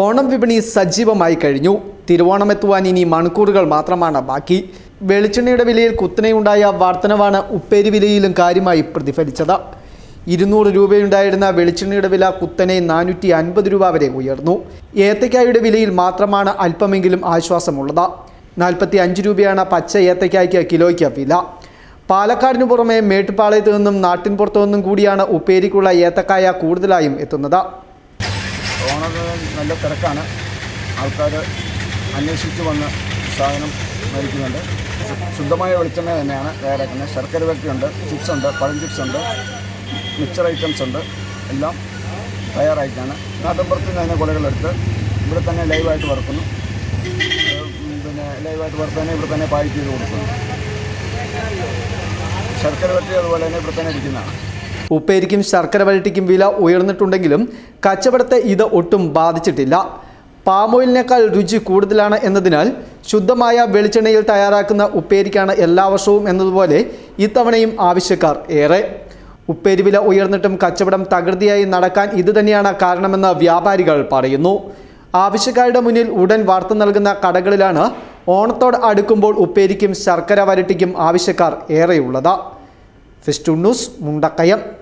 ഓണം വിപണി സജീവമായി കഴിഞ്ഞു. തിരുവോണം എത്തുവാൻ ഇനി മണിക്കൂറുകൾ മാത്രമാണ് ബാക്കി. വെളിച്ചെണ്ണയുടെ വിലയിൽ കുത്തനെയുണ്ടായ വർധനവാണ് ഉപ്പേരി വിലയിലും കാര്യമായി പ്രതിഫലിച്ചത്. ഇരുന്നൂറ് രൂപയുണ്ടായിരുന്ന വെളിച്ചെണ്ണയുടെ വില കുത്തനെ നാനൂറ്റി അൻപത് രൂപ വരെ ഉയർന്നു. ഏത്തക്കായുടെ വിലയിൽ മാത്രമാണ് അല്പമെങ്കിലും ആശ്വാസമുള്ളത്. നാൽപ്പത്തി അഞ്ച് രൂപയാണ് പച്ച ഏത്തക്കായ്ക്ക് കിലോയ്ക്ക് വില. പാലക്കാടിനു പുറമെ മേട്ടുപാളയത്തു നിന്നും നാട്ടിൻപുറത്തു നിന്നും കൂടിയാണ് ഉപ്പേരിക്കുള്ള ഏത്തക്കായ കൂടുതലായും എത്തുന്നത്. ഓണത്തിന് നല്ല തിരക്കാണ്. ആൾക്കാർ അന്വേഷിച്ച് വന്ന് സാധനം മേടിക്കുന്നുണ്ട്. ശുദ്ധമായ വെളിച്ചെണ്ണ തന്നെയാണ് തയ്യാറാക്കുന്നത്. ശർക്കര വരട്ടിയുണ്ട് ചിപ്സ് ഉണ്ട് പഴം ചിപ്സ് ഉണ്ട് മിക്സർ ഐറ്റംസ് ഉണ്ട്. എല്ലാം തയ്യാറായിട്ടാണ്. നാട്ടിൻപുറത്ത് നിന്ന് തന്നെ കുലകളെടുത്ത് ഇവിടെ തന്നെ ലൈവായിട്ട് വറുക്കുന്നു. പിന്നെ ലൈവായിട്ട് വറുത്ത് തന്നെ ഇവിടെ തന്നെ പാക്ക് ചെയ്ത് കൊടുക്കുന്നു. ശർക്കര വരട്ടി അതുപോലെ തന്നെ ഇവിടെ തന്നെ ഇരിക്കുന്നതാണ്. ഉപ്പേരിക്കും ശർക്കര വരട്ടിക്കും വില ഉയർന്നിട്ടുണ്ടെങ്കിലും കച്ചവടത്തെ ഇത് ഒട്ടും ബാധിച്ചിട്ടില്ല. പാമോയിലിനേക്കാൾ രുചി കൂടുതലാണ് എന്നതിനാൽ ശുദ്ധമായ വെളിച്ചെണ്ണയിൽ തയ്യാറാക്കുന്ന ഉപ്പേരിക്കാണ് എല്ലാ വർഷവും എന്നതുപോലെ ഇത്തവണയും ആവശ്യക്കാർ ഏറെ. ഉപ്പേരി വില ഉയർന്നിട്ടും കച്ചവടം തകൃതിയായി നടക്കാൻ ഇതുതന്നെയാണ് കാരണമെന്ന് വ്യാപാരികൾ പറയുന്നു. ആവശ്യക്കാരുടെ മുന്നിൽ ഉടൻ വാർത്ത നൽകുന്ന കടകളിലാണ് ഓണത്തോട് അടുക്കുമ്പോൾ ഉപ്പേരിക്കും ശർക്കര വരട്ടിക്കും ആവശ്യക്കാർ ഏറെയുള്ളത്. Festunus mundakayan